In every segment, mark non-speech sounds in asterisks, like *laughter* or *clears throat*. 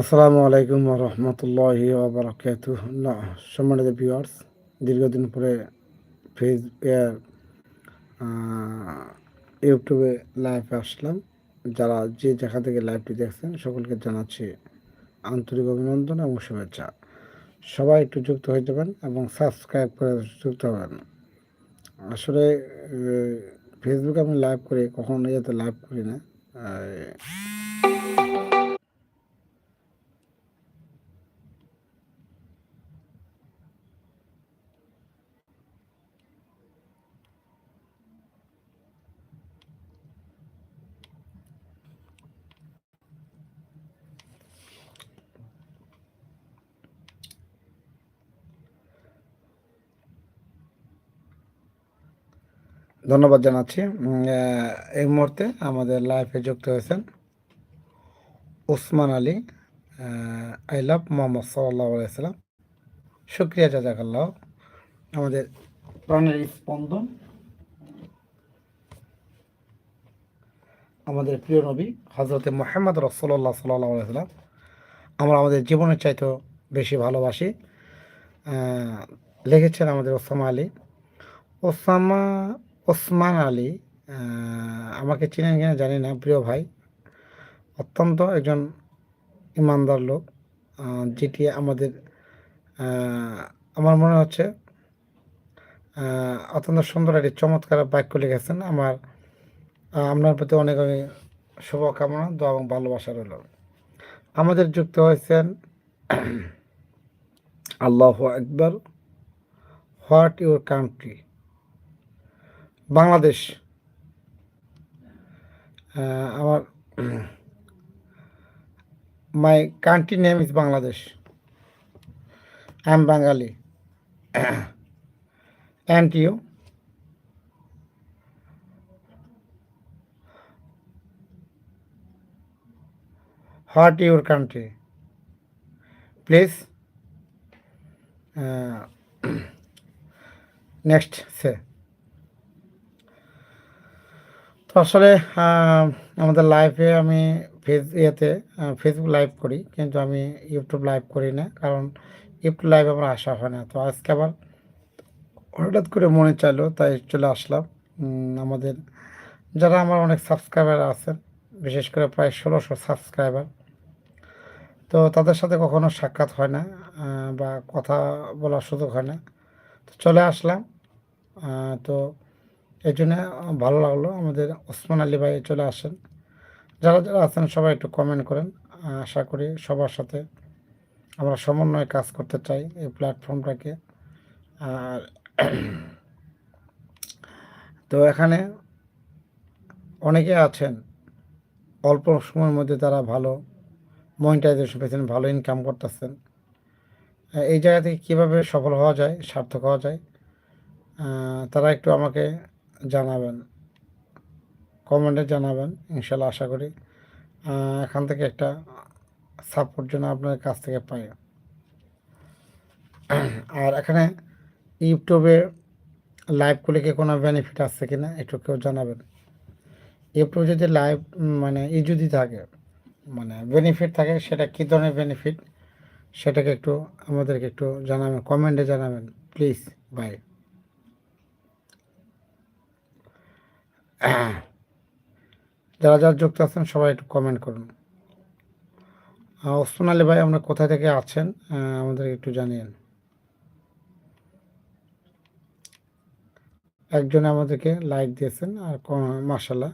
আসসালামু আলাইকুম রহমতুল্লাহ বারাকাত সম্মানিত ভিউয়ার্স দীর্ঘদিন পরে ফেস ইউটিউবে লাইভে আসলাম। যারা যে জায়গা থেকে লাইভটি দেখছেন, সকলকে জানাচ্ছি আন্তরিক অভিনন্দন এবং শুভেচ্ছা। সবাই একটু যুক্ত হয়ে যাবেন এবং সাবস্ক্রাইব করে যুক্ত হবেন। আসলে ফেসবুকে আমি লাইভ করি, কখনো ইয়েতে লাইভ করি না। ধন্যবাদ জানাচ্ছি। এই মুহূর্তে আমাদের লাইফে যুক্ত হয়েছেন ওসমান আলী আই লাভ মোহাম্মদ সাল্লাহ আলাইসাল্লাম শুক্রিয়া জাজাকাল্লাহ আমাদের প্রাণের স্পন্দন। আমাদের প্রিয় নবী হজরতে মোহাম্মদ রসল্লাহ সাল্লাহ আলাইসাল্লাম আমরা আমাদের জীবনের চাইতেও বেশি ভালোবাসি। লিখেছেন আমাদের ওসামা আলী। ওসামা ওসমান আলী আমাকে চিনেন কিনা জানি না, প্রিয় ভাই। অত্যন্ত একজন ইমানদার লোক যেটি আমাদের আমার মনে হচ্ছে অত্যন্ত সুন্দর একটি চমৎকার বাক্য লিখেছেন। আমার আপনার প্রতি অনেক অনেক শুভকামনা, দোয়া এবং ভালোবাসা রইল। আমাদের যুক্ত হয়েছেন *clears throat* আল্লাহ একবার হোয়াট ইউর কান্ট্রি? বাংলাদেশ আমার my country name is Bangladesh I am Bengali and you what your country please next say আসলে আমাদের লাইভে আমি ফেস ইয়েতে ফেসবুক লাইভ করি, কিন্তু আমি ইউটিউব লাইভ করি না, কারণ ইউটিউব লাইভ আমার আসা হয় না। তো আজকে আবার হঠাৎ করে মনে চাইলো, তাই চলে আসলাম। আমাদের যারা আমার অনেক সাবস্ক্রাইবার আছেন, বিশেষ করে প্রায় ষোলোশো সাবস্ক্রাইবার তো তাদের সাথে কখনো সাক্ষাৎ হয় না বা কথা বলার সুযোগ হয় না। তো চলে আসলাম তো এই জন্য ভালো লাগল আমাদের ওসমান আলী ভাই চলে আসেন। যারা যারা আছেন সবাই একটু কমেন্ট করেন। আশা করি সবার সাথে আমরা সমন্বয়ে কাজ করতে চাই এই প্ল্যাটফর্মটাকে আর *clears throat* তো এখানে অনেকে আছেন, অল্প সময়ের মধ্যে তারা ভালো মনিটাইজেশন পেয়েছেন, ভালো ইনকাম করতেছেন। এই জায়গা থেকে কীভাবে সফল হওয়া যায়, সার্থক হওয়া যায় তারা একটু আমাকে জানাবেন। কমেন্টে জানাবেন, ইনশাল্লাহ আশা করি এখান থেকে একটা সাপোর্ট যেন আপনার কাছ থেকে পাই। আর এখানে ইউটিউবে লাইভ করলে কি কোনো বেনিফিট আসছে কি না একটু কেউ জানাবেন। ইউটিউবে যদি লাইভ মানে ই যদি থাকে মানে বেনিফিট থাকে, সেটা কী ধরনের বেনিফিট সেটাকে একটু আমাদেরকে একটু জানাবেন, কমেন্টে জানাবেন প্লিজ বাই *coughs* যারা যারা যুক্ত আছেন, সবাই একটু কমেন্ট করুন। ওসমান আলী ভাই আপনার কোথা থেকে আছেন? আমাদের একটু জানিয়েন। একজন আমাদেরকে লাইক দিয়েছেন, আর মার্শাল্লাহ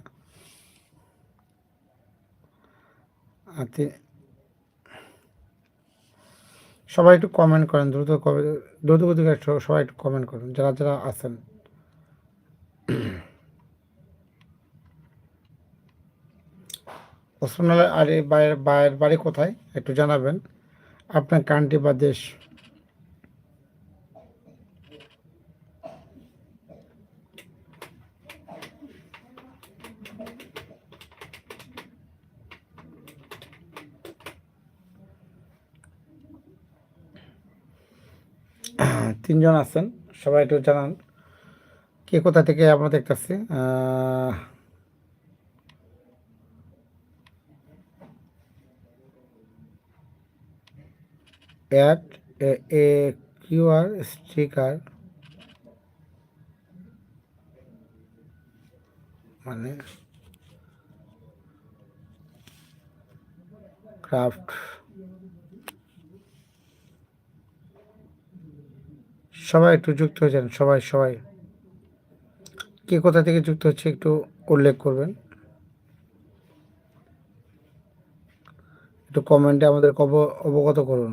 সবাই একটু কমেন্ট করেন, দ্রুত দ্রুত গতিকে সবাই একটু কমেন্ট করুন, যারা যারা আছেন। আলী বাইরের বাইরের বাড়ি কোথায়? একটু জানাবেন। আপনার কান্ট্রি বা দেশ? তিনজন আছেন। সবাই একটু জানান। কে কোথা থেকে আমরা দেখতেছি? অ্যাড এ কিউআর স্টিকার মানে ক্রাফট সবাই একটু যুক্ত হয়ে যান, সবাই সবাই। কে কোথা থেকে যুক্ত হচ্ছে একটু উল্লেখ করবেন। একটু কমেন্টে আমাদের অবগত করুন।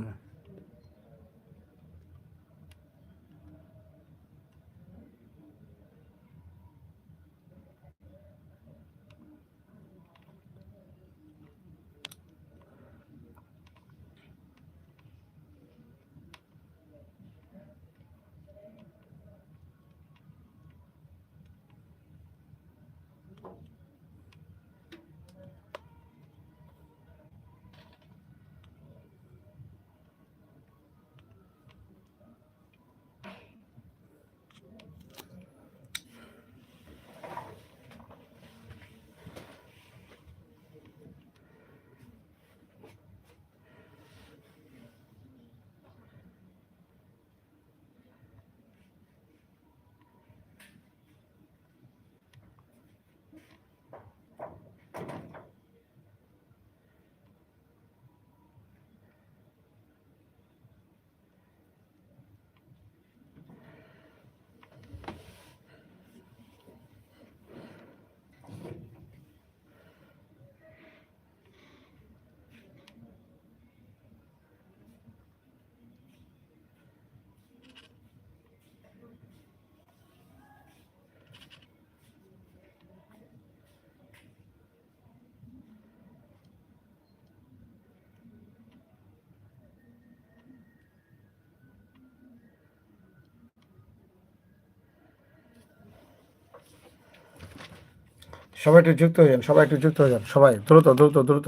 সবাই একটু যুক্ত হয়ে যান, সবাই একটু যুক্ত হয়ে যান, সবাই, দ্রুত দ্রুত দ্রুত।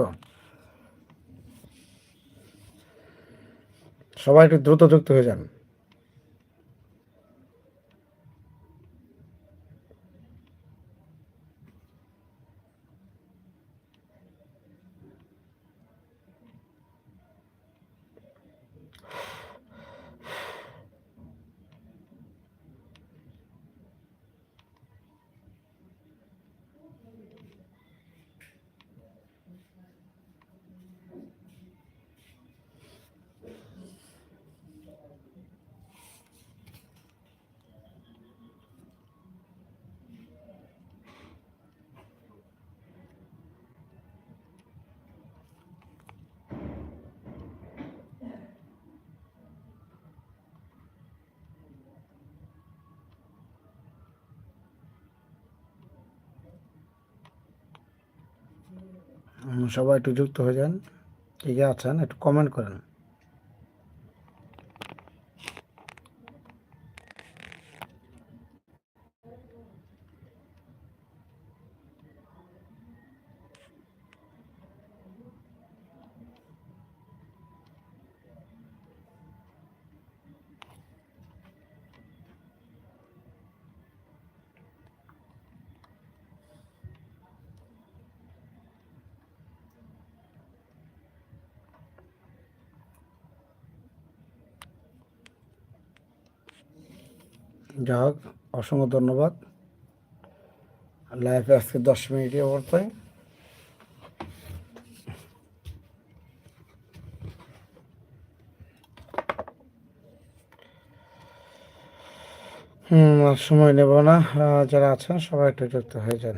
সবাই একটু দ্রুত যুক্ত হয়ে যান। সবাই একটু যুক্ত হয়ে যান কে আছেন একটু কমেন্ট করেন। যা হোক অসংখ্য ধন্যবাদ। লাইফে আজকে দশ মিনিটই অবস্থায় আর সময় নেব না। যারা আছেন, সবাই একটু যুক্ত হয়ে যান।